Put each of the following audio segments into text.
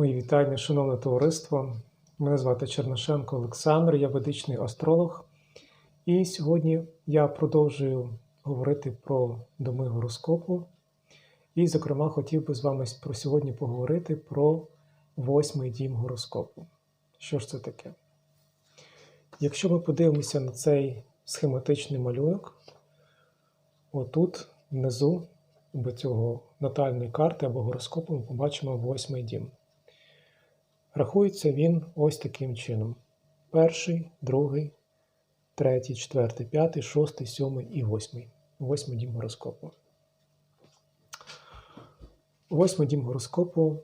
Мої вітання, шановне товариство. Мене звати Черношенко Олександр, я ведичний астролог. І сьогодні я продовжую говорити про доми гороскопу. І, зокрема, хотів би з вами про сьогодні поговорити про восьмий дім гороскопу. Що ж це таке? Якщо ми подивимося на цей схематичний малюнок, отут внизу до цього натальної карти або гороскопу ми побачимо восьмий дім. Рахується він ось таким чином: перший, другий, третій, четвертий, п'ятий, шостий, сьомий і восьмий. Восьмий дім гороскопу. Восьмий дім гороскопу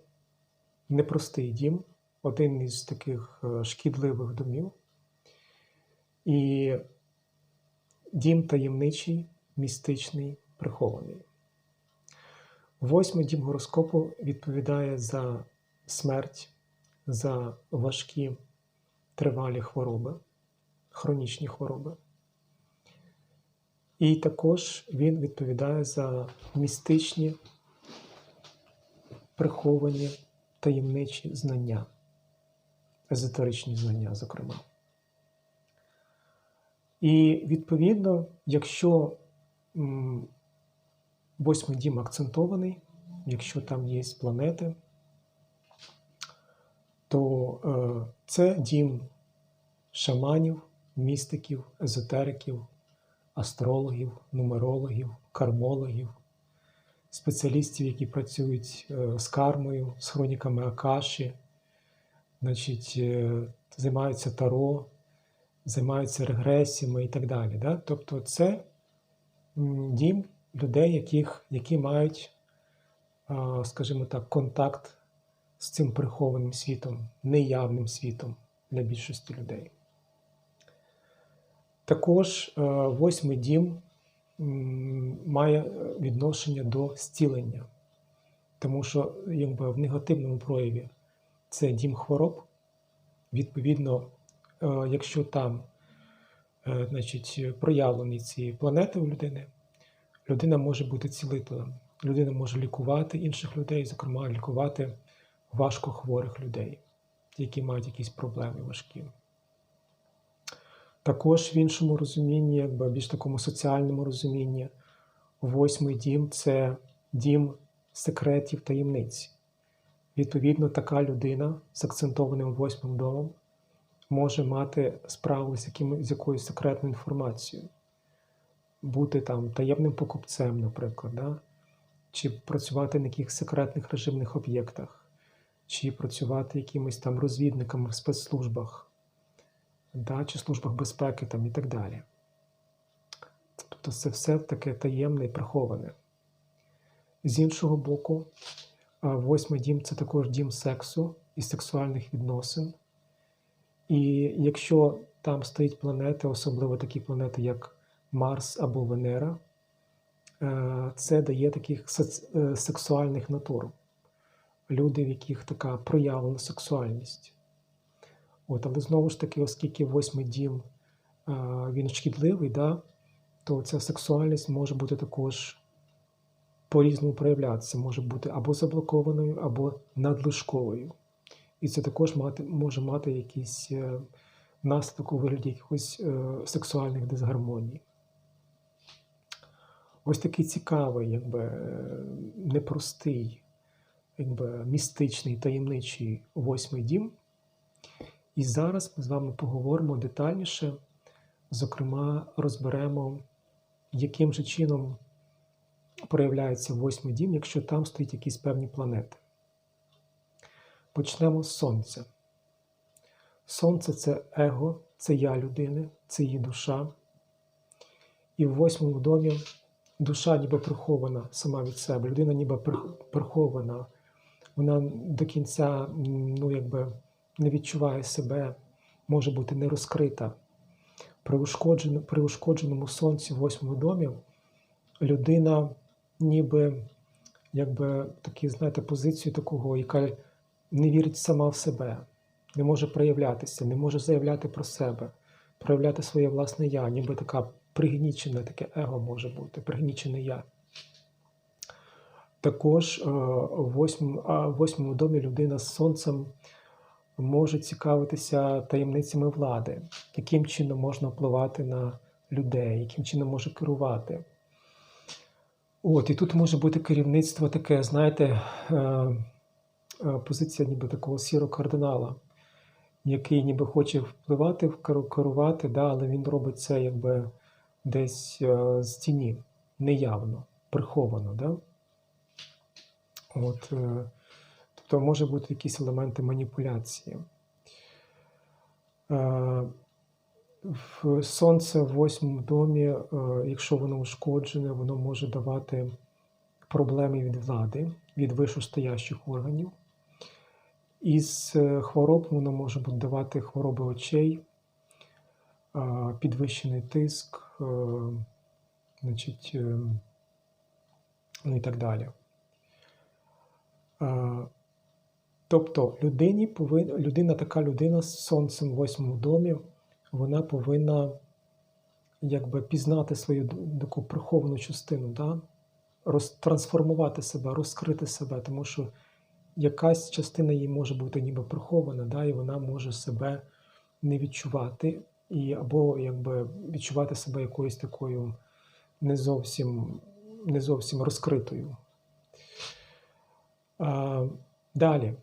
непростий дім, один із таких е, шкідливих домів. І дім таємничий, містичний, прихований. Восьмий дім гороскопу відповідає за смерть, за важкі тривалі хвороби, хронічні хвороби. І також він відповідає за містичні, приховані таємничі знання, езотеричні знання, зокрема. І відповідно, якщо восьмий дім акцентований, якщо там є планети, то е, це дім шаманів, містиків, езотериків, астрологів, нумерологів, кармологів, спеціалістів, які працюють е, з кармою, з хроніками Акаші, значить, е, займаються таро, займаються регресіями і так далі. Да? Тобто це дім людей, яких, які мають, скажімо так, контакт з цим прихованим світом, неявним світом для більшості людей. Також е, восьмий дім має відношення до зцілення, тому що якби, в негативному прояві це дім хвороб. Відповідно, е, якщо там е, значить, проявлені ці планети у людини, людина може бути цілителем. Людина може лікувати інших людей, зокрема, лікувати важкохворих людей, які мають якісь проблеми важкі. Також в іншому розумінні, якби більш такому соціальному розумінні, восьмий дім це дім секретів таємниць. Відповідно, така людина з акцентованим восьмим домом може мати справу з, яким, з якоюсь секретною інформацією, бути там таємним покупцем, наприклад, да? чи працювати на якихось секретних режимних об'єктах, чи працювати якимось там розвідниками в спецслужбах, да? чи службах безпеки там, і так далі. Тобто це все таке таємне і приховане. З іншого боку, восьмий дім це також дім сексу і сексуальних відносин. І якщо там стоїть планети, особливо такі планети, як Марс або Венера, е, це дає таких е, сексуальних натур. Люди, в яких така проявлена сексуальність. От, але знову ж таки, оскільки восьмий дім е, він шкідливий, да, то ця сексуальність може бути також по-різному проявлятися, може бути або заблокованою, або надлишковою. І це також мати, може мати якийсь е, наслідок у вигляді якихось е, сексуальних дисгармоній. Ось такий цікавий, якби непростий, якби містичний, таємничий восьмий дім. І зараз ми з вами поговоримо детальніше, зокрема, розберемо, яким же чином проявляється восьмий дім, якщо там стоять якісь певні планети. Почнемо з Сонця. Сонце це его, це я людини, це її душа. І в восьмому домі душа ніби прихована сама від себе. Людина ніби прихована. Вона до кінця ну, якби, не відчуває себе, може бути не розкрита. При, ушкоджен- при ушкодженому сонці в восьмому домі людина ніби якби такі, знаєте, позицію такого, яка не вірить сама в себе, не може проявлятися, не може заявляти про себе, проявляти своє власне я, ніби така пригнічене таке его може бути, пригнічене я. Також е, в восьмому, домі людина з сонцем може цікавитися таємницями влади, яким чином можна впливати на людей, яким чином може керувати. От, і тут може бути керівництво таке, знаєте, е, е, позиція ніби такого сірого кардинала, який ніби хоче впливати, керувати, да, але він робить це якби десь з тіні, неявно, приховано. Да? От, е, тобто може бути якісь елементи маніпуляції. Е, сонце в восьмому домі, е, якщо воно ушкоджене, воно може давати проблеми від влади, від вишестоящих органів. Із хвороб воно може давати хвороби очей, підвищений тиск, значить, ну і так далі. Тобто людині повин, людина, така людина з сонцем в восьмому домі, вона повинна якби пізнати свою таку приховану частину, да? розтрансформувати себе, розкрити себе, тому що якась частина її може бути ніби прихована, да? і вона може себе не відчувати, і, або якби відчувати себе якоюсь такою не зовсім, не зовсім розкритою. Далі.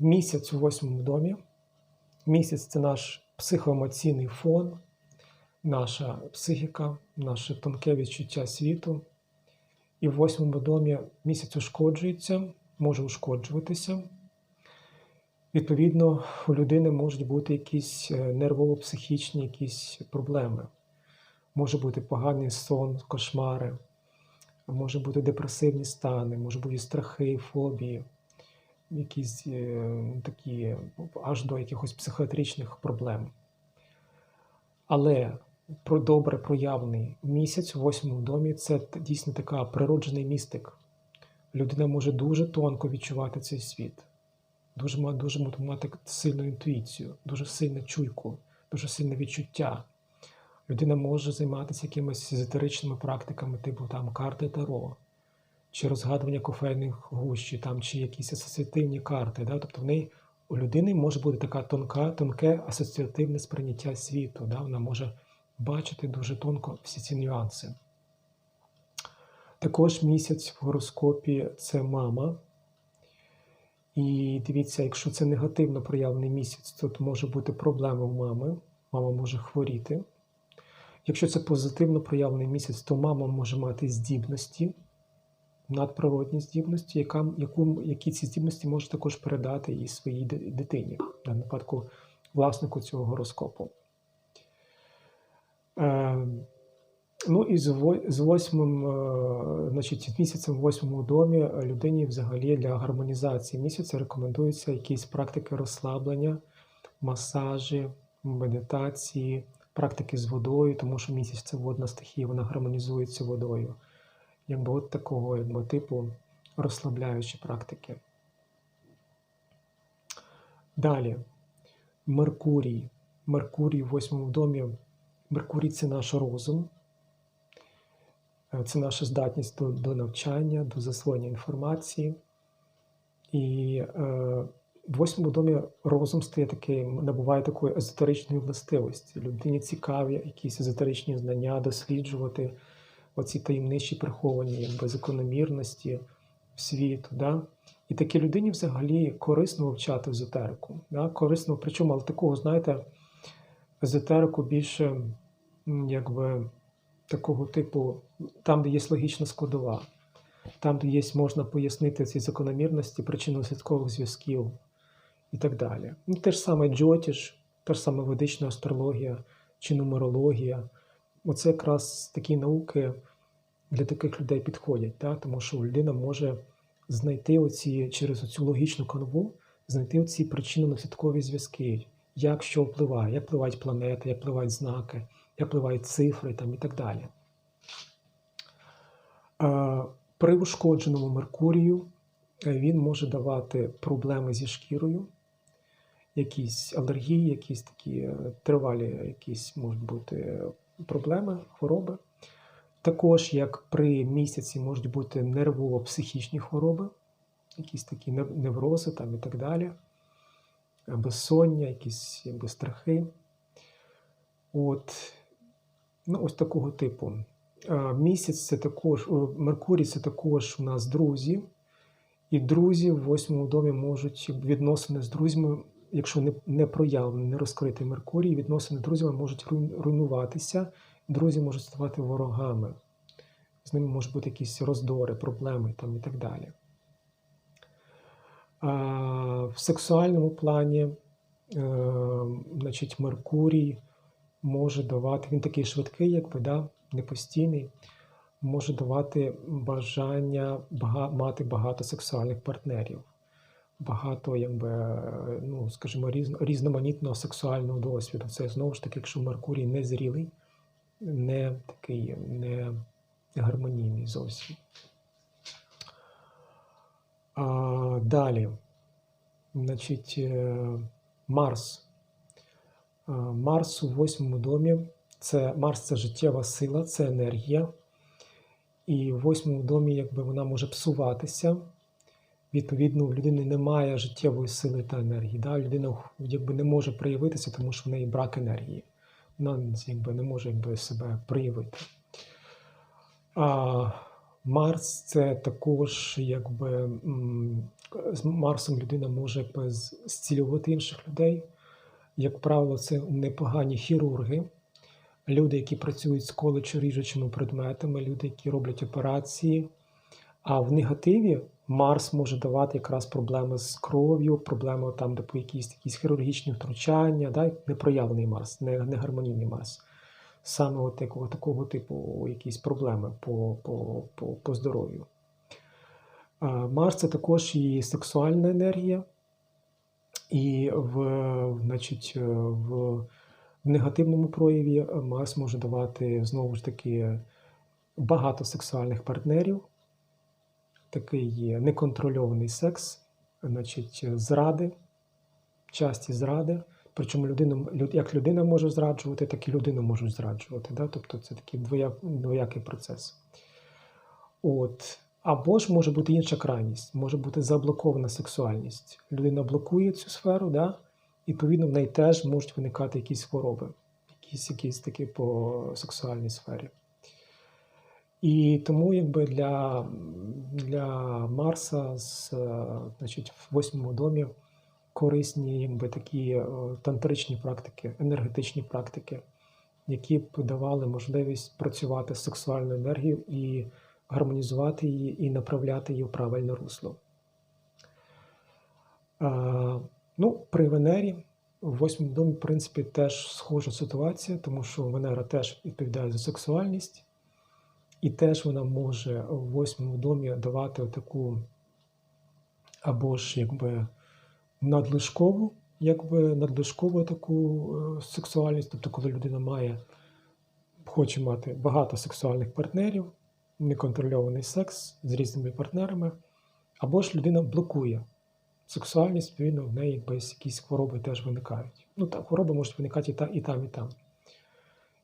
Місяць у восьмому домі. Місяць це наш психоемоційний фон, наша психіка, наше тонке відчуття світу. І в восьмому домі місяць ушкоджується, може ушкоджуватися. Відповідно, у людини можуть бути якісь е, нервово-психічні якісь проблеми. Може бути поганий сон, кошмари, може бути депресивні стани, може бути страхи, фобії якісь е, такі аж до якихось психіатричних проблем. Але про добре проявлений місяць у восьмому домі це дійсно така природжений містик. Людина може дуже тонко відчувати цей світ, дуже, дуже мати сильну інтуїцію, дуже сильну чуйку, дуже сильне відчуття. Людина може займатися якимись езотеричними практиками, типу там карти Таро, чи розгадування кофейних гущі, там, чи якісь асоціативні карти. Да? Тобто в неї у людини може бути така тонка, тонке асоціативне сприйняття світу. Да? Вона може бачити дуже тонко всі ці нюанси. Також місяць в гороскопі це мама. І дивіться, якщо це негативно проявлений місяць, то може бути проблема у мами, мама може хворіти. Якщо це позитивно проявлений місяць, то мама може мати здібності, надприродні здібності, яка, яку, які ці здібності може також передати і своїй дитині, в даному випадку власнику цього гороскопу. Е, ну і з, во- з восьмим, е, значить, місяцем в восьмому домі людині взагалі для гармонізації місяця рекомендуються якісь практики розслаблення, масажі, медитації, практики з водою, тому що місяць це водна стихія, вона гармонізується водою. Якби от такого якби, типу розслабляючі практики. Далі. Меркурій. Меркурій в восьмому домі. Меркурій це наш розум, Е, це наша здатність до, до навчання, до засвоєння інформації. І е, в восьмому домі розум стає таким, набуває такої езотеричної властивості. Людині цікаві якісь езотеричні знання, досліджувати оці таємничі приховані якби, закономірності світу. Да? І такій людині взагалі корисно вивчати езотерику. Да? Корисно, причому, але такого, знаєте, езотерику більше якби такого типу, там, де є логічна складова, там, де є, можна пояснити ці закономірності, причинно-слідкових зв'язків і так далі. Ну, те ж саме джотіш, та ж саме ведична астрологія чи нумерологія. Оце якраз такі науки для таких людей підходять, да? тому що людина може знайти оці, через цю логічну канву, знайти оці причинно-наслідкові зв'язки, як що впливає, як впливають планети, як впливають знаки, як впливають цифри там, і так далі. При ушкодженому Меркурію е, він може давати проблеми зі шкірою, якісь алергії, якісь такі е, тривалі, якісь можуть бути проблеми, хвороби. Також, як при місяці, можуть бути нервово-психічні хвороби, якісь такі неврози там і так далі, безсоння, якісь якби, страхи. От, ну, ось такого типу. Місяць це також, Меркурій це також у нас друзі. І друзі в восьмому домі можуть відносини з друзями, якщо не, не проявлений, не розкритий Меркурій, відносини друзями можуть руйнуватися, друзі можуть ставати ворогами. З ними можуть бути якісь роздори, проблеми там, і так далі. А в сексуальному плані, е, значить, Меркурій може давати, він такий швидкий, якби, да, непостійний, може давати бажання бага, мати багато сексуальних партнерів, багато, якби, ну, скажімо, різно, різноманітного сексуального досвіду. Це знову ж таки, якщо Меркурій не зрілий, не такий, не гармонійний зовсім. А, далі, значить, е, Марс. Марс у восьмому домі. Це Марс це життєва сила, це енергія. І в восьмому домі, якби вона може псуватися. Відповідно, в людини немає життєвої сили та енергії. Да? Людина якби не може проявитися, тому що в неї брак енергії. Вона якби, не може якби, себе проявити. А Марс це також, якби з Марсом людина може якби, зцілювати інших людей. Як правило, це непогані хірурги, люди, які працюють з колючо-ріжучими предметами, люди, які роблять операції. А в негативі Марс може давати якраз проблеми з кров'ю, проблеми там, де по якісь, якісь хірургічні втручання, да? непроявлений Марс, не, не гармонійний Марс. Саме от такого, такого типу якісь проблеми по, по, по, по здоров'ю. Марс це також і сексуальна енергія, і в, значить, е, в, в негативному прояві Марс може давати знову ж таки багато сексуальних партнерів, такий є неконтрольований секс, значить, зради, часті зради. Причому людина, люд- як людина може зраджувати, так і людину можуть зраджувати. Да? Тобто це такий двояк, двоякий процес. От. Або ж може бути інша крайність, може бути заблокована сексуальність. Людина блокує цю сферу, да? і відповідно в неї теж можуть виникати якісь хвороби, якісь, якісь такі по сексуальній сфері. І тому якби для, для Марса з, е, значить, в восьмому домі корисні якби, такі е, тантричні практики, енергетичні практики, які б давали можливість працювати з сексуальною енергією і гармонізувати її і направляти її в правильне русло. А, ну, при Венері в восьмому домі, в принципі, теж схожа ситуація, тому що Венера теж відповідає за сексуальність, і теж вона може в восьмому домі давати таку або ж якби надлишкову, якби надлишкову таку е, сексуальність, тобто коли людина має, хоче мати багато сексуальних партнерів, неконтрольований секс з різними партнерами, або ж людина блокує сексуальність, відповідно, в неї якби якісь хвороби теж виникають. Ну, так, хвороби можуть виникати та, і там, і там.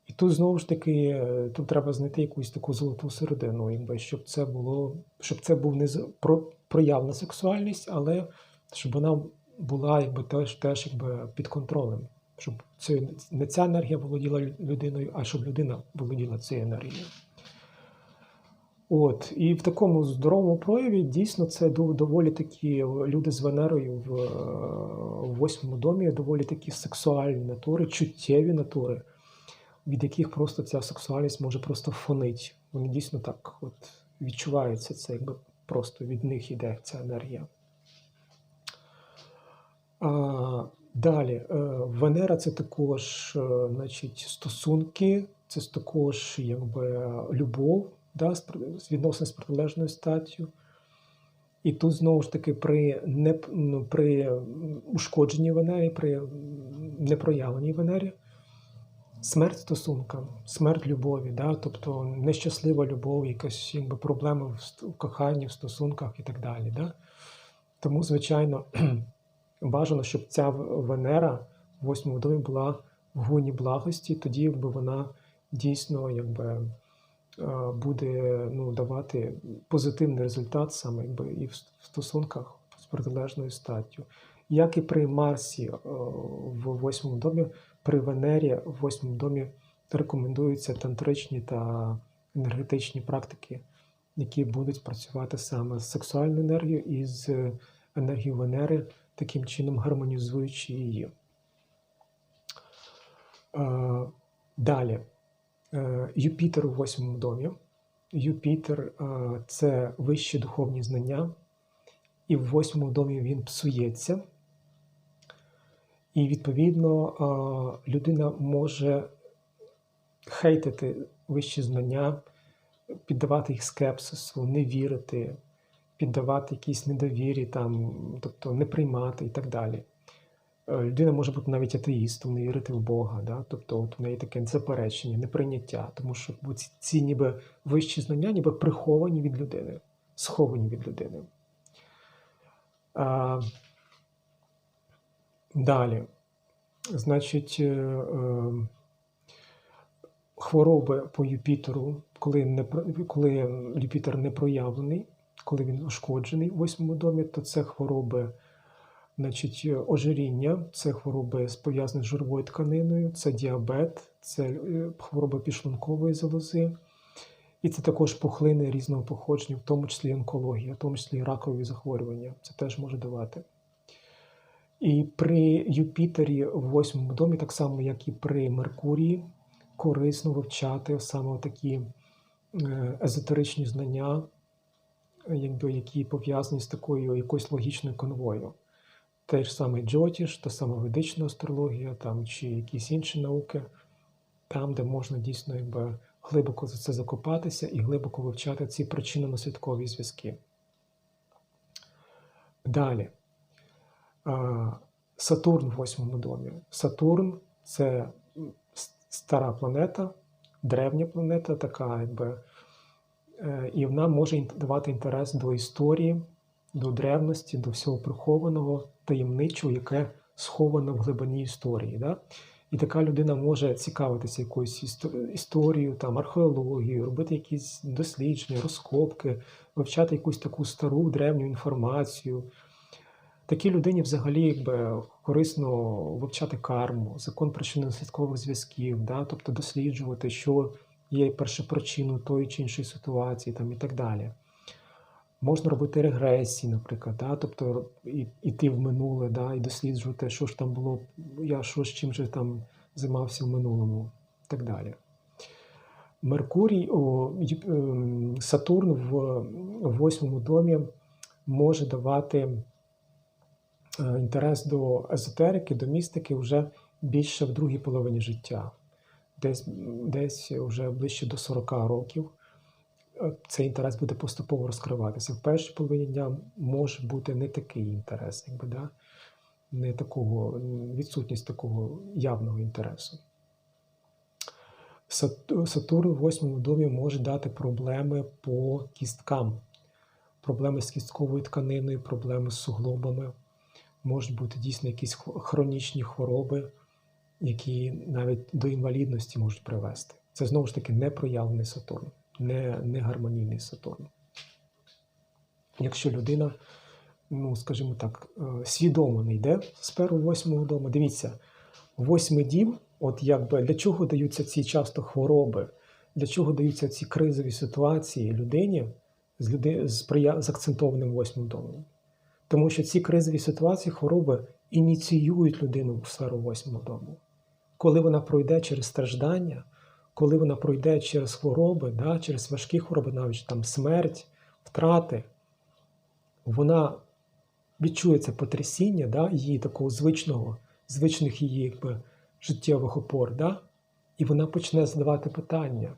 І тут знову ж таки, е, тут треба знайти якусь таку золоту середину, якби, щоб це було, щоб це був не про, проявна сексуальність, але щоб вона була якби, теж, теж якби, під контролем. Щоб це, не ця енергія володіла людиною, а щоб людина володіла цією енергією. От, і в такому здоровому прояві дійсно це доволі такі люди з Венерою е, в восьмому домі, доволі такі сексуальні натури, чуттєві натури, від яких просто ця сексуальність може просто фонить. Вони дійсно так от відчуваються, це якби просто від них іде ця енергія. А, далі, е, Венера це також е, значить, стосунки, це також якби, любов, да, пр- з протилежною статтю. І тут знову ж таки при, не, ну, при м, ушкодженій Венері, при непроявленій Венері, смерть стосункам, смерть любові, да? тобто нещаслива любов, якась якби, проблеми в, коханні, в стосунках і так далі. Да? Тому, звичайно, бажано, щоб ця Венера в восьмому домі була в гуні благості, тоді якби вона дійсно якби, е, буде ну, давати позитивний результат саме якби, і в в стосунках з протилежною статтю. Як і при Марсі е, в восьмому домі, при Венері в восьмому домі рекомендуються тантричні та енергетичні практики, які будуть працювати саме з сексуальною енергією і з енергією Венери, таким чином гармонізуючи її. Е, Далі. Е, Юпітер у восьмому домі. Юпітер е, це вищі духовні знання, і в восьмому домі він псується. І, відповідно, е, людина може хейтити вищі знання, піддавати їх скепсису, не вірити, піддавати якісь недовірі, там, тобто не приймати і так далі. Е, Людина може бути навіть атеїстом, не вірити в Бога. Да? Тобто от у неї таке заперечення, неприйняття, тому що ці, ніби вищі знання ніби приховані від людини, сховані від людини. Далі. Значить, е, е, хвороби по Юпітеру, коли, не, коли Юпітер не проявлений, коли він ушкоджений в восьмому домі, то це хвороби. Значить, ожиріння це хвороби пов'язані з жировою тканиною, це діабет, це е, хвороба підшлункової залози, і це також пухлини різного походження, в тому числі онкологія, в тому числі ракові захворювання. Це теж може давати. І при Юпітері в восьмому домі, так само, як і при Меркурії, корисно вивчати саме такі е, езотеричні знання, якби, які пов'язані з такою якоюсь логічною конвою. Те ж саме Джотіш, та сама ведична астрологія, там, чи якісь інші науки, там, де можна дійсно якби, глибоко за це закопатися і глибоко вивчати ці причинно-наслідкові зв'язки. Далі. Сатурн в восьмому домі. Сатурн це стара планета, древня планета, така якби. е, І вона може давати інтерес до історії, до древності, до всього прихованого, таємничого, яке сховано в глибині історії. Да? І така людина може цікавитися якоюсь історією, там, археологією, робити якісь дослідження, розкопки, вивчати якусь таку стару древню інформацію. Такій людині взагалі якби, корисно вивчати карму, закон причинно-наслідкових зв'язків, да? тобто досліджувати, що є першопричиною тої чи іншої ситуації там, і так далі. Можна робити регресії, наприклад, да? тобто і- іти в минуле, да? і досліджувати, що ж там було, я що з чим же там займався в минулому, і так далі. Меркурій, о, ем, Сатурн в, восьмому домі може давати інтерес до езотерики, до містики вже більше в другій половині життя, десь, десь вже ближче до 40 років. Е, Цей інтерес буде поступово розкриватися. В першій половині дня може бути не такий інтерес, якби, да? не такого, відсутність такого явного інтересу. Сатурн в восьмому домі може дати проблеми по кісткам, проблеми з кістковою тканиною, проблеми з суглобами. Можуть бути дійсно якісь хронічні хвороби, які навіть до інвалідності можуть привести. Це знову ж таки не проявлений Сатурн, не, не гармонійний Сатурн. Якщо людина, ну скажімо так, е, свідомо не йде з першого восьмого дому, дивіться, восьмий дім, от якби для чого даються ці часто хвороби, для чого даються ці кризові ситуації людині з, люди, з, з акцентованим восьмим домом? Тому що ці кризові ситуації, хвороби ініціюють людину в сферу восьмого дому. Коли вона пройде через страждання, коли вона пройде через хвороби, да, через важкі хвороби, навіть там смерть, втрати, вона відчує це потрясіння да, її такого звичного, звичних її якби, життєвих опор, да, і вона почне задавати питання.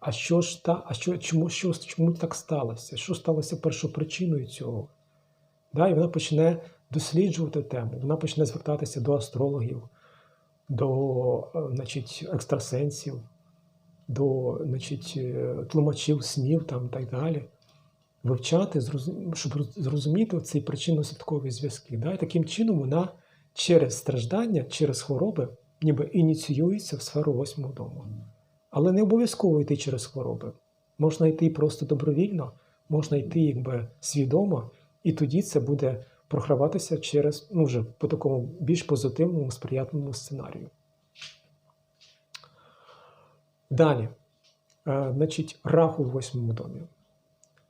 А що ж та, а що, чому, що, чому так сталося? Що сталося першопричиною цього? Да, і вона почне досліджувати тему, вона почне звертатися до астрологів, до е, значить, екстрасенсів, до значить, е, тлумачів снів там, так далі. Вивчати, щоб зрозуміти цей причинно-наслідкові зв'язки. Да? І таким чином вона через страждання, через хвороби ніби ініціюється в сферу восьмого дому. Але не обов'язково йти через хвороби. Можна йти просто добровільно, можна йти якби свідомо, і тоді це буде програватися через ну вже по такому більш позитивному, сприятливому сценарію. Далі, Е, значить, раху в восьмому домі.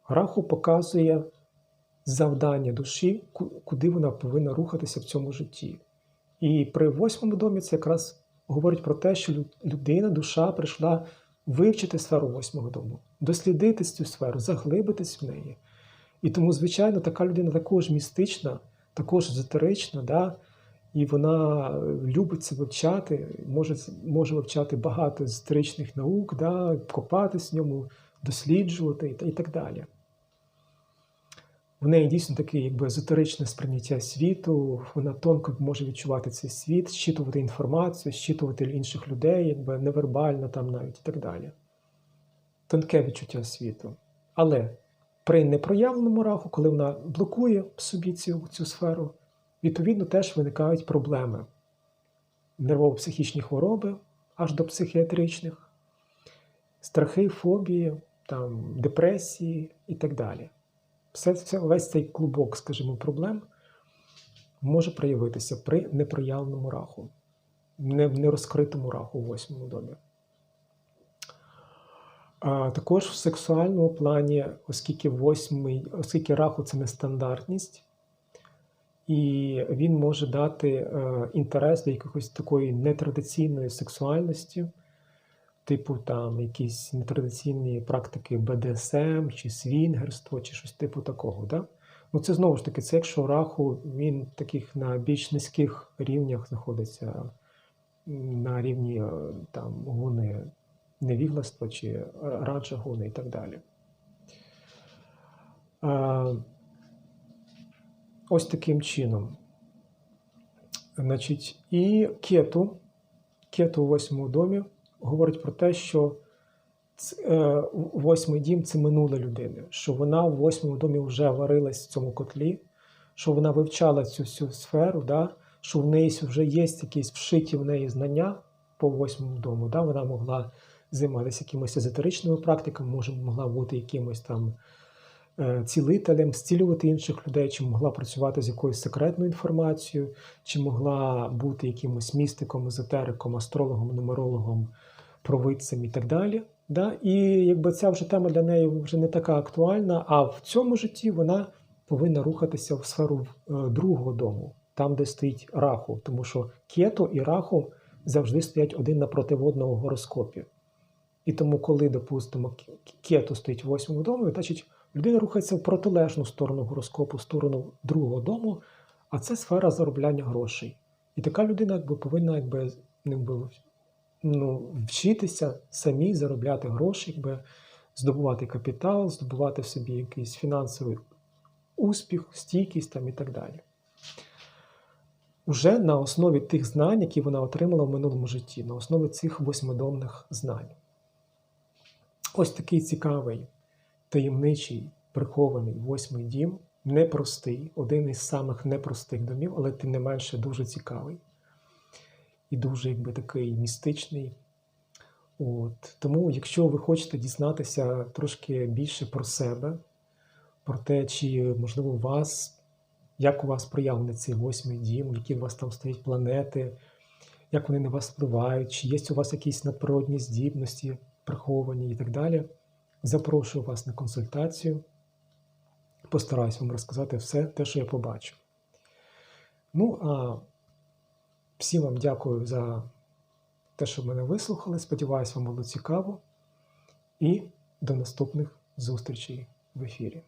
Раху показує завдання душі, куди вона повинна рухатися в цьому житті. І при восьмому домі це якраз говорить про те, що людина, душа прийшла вивчити сферу восьмого дому, дослідити цю сферу, заглибитись в неї. І тому, звичайно, така людина також містична, також езотерична, да? і вона е, любить це вивчати, може, може вивчати багато езотеричних наук, да? копатись в ньому, досліджувати і, так далі. В неї дійсно таке якби езотеричне сприйняття світу, вона тонко може відчувати цей світ, щитувати інформацію, щитувати інших людей, якби невербально там навіть і так далі. Тонке відчуття світу. Але при непроявленому раху, коли вона блокує в собі цю, цю сферу, відповідно теж виникають проблеми. Нервово-психічні хвороби, аж до психіатричних, страхи, фобії, там, депресії і так далі. Все, все, весь цей клубок, скажімо, проблем може проявитися при непроявленому раху, не, нерозкритому раху в восьмому домі. А також в сексуальному плані, оскільки восьмий, оскільки раху це нестандартність, і він може дати е, інтерес до якоїсь такої нетрадиційної сексуальності, типу там якісь нетрадиційні практики БДСМ чи свінгерство, чи щось типу такого. Да? Ну це знову ж таки, це якщо раху він таких на більш низьких рівнях знаходиться на рівні е, там гуни невігластва чи раджа гуни і так далі. Ось таким чином. Значить, і кету, кету у восьмому домі говорить про те, що е, восьмий дім це минуле людини, що вона в восьмому домі вже варилась в цьому котлі, що вона вивчала цю всю сферу, да? що в неї вже є якісь вшиті в неї знання по восьмому дому. Да? Вона могла займатися якимось езотеричними практиками, може, могла бути якимось там е, цілителем, зцілювати інших людей, чи могла працювати з якоюсь секретною інформацією, чи могла бути якимось містиком, езотериком, астрологом, нумерологом, провидцем і так далі. Да? І якби ця вже тема для неї вже не така актуальна, а в цьому житті вона повинна рухатися в сферу е, другого дому, там, де стоїть раху, тому що кето і раху завжди стоять один напроти одного в гороскопі. І тому, коли, допустимо, кето стоїть в восьмому домі, значить людина рухається в протилежну сторону гороскопу, в сторону другого дому, а це сфера заробляння грошей. І така людина якби, повинна якби, якби, ну, вчитися самі заробляти гроші, якби, здобувати капітал, здобувати в собі якийсь фінансовий успіх, стійкість там, і так далі. Уже на основі тих знань, які вона отримала в минулому житті, на основі цих восьмидомних знань. Ось такий цікавий, таємничий, прихований восьмий дім, непростий, один із самих непростих домів, але тим не менше дуже цікавий і дуже якби такий містичний. От. Тому, якщо ви хочете дізнатися трошки більше про себе, про те, чи можливо у вас, як у вас проявлений цей восьмий дім, які у вас там стоять планети, як вони на вас впливають, чи є у вас якісь надприродні здібності приховані і так далі. Запрошую вас на консультацію. Постараюсь вам розказати все те, що я побачу. Ну, а всім вам дякую за те, що мене вислухали. Сподіваюсь, вам було цікаво. І до наступних зустрічей в ефірі.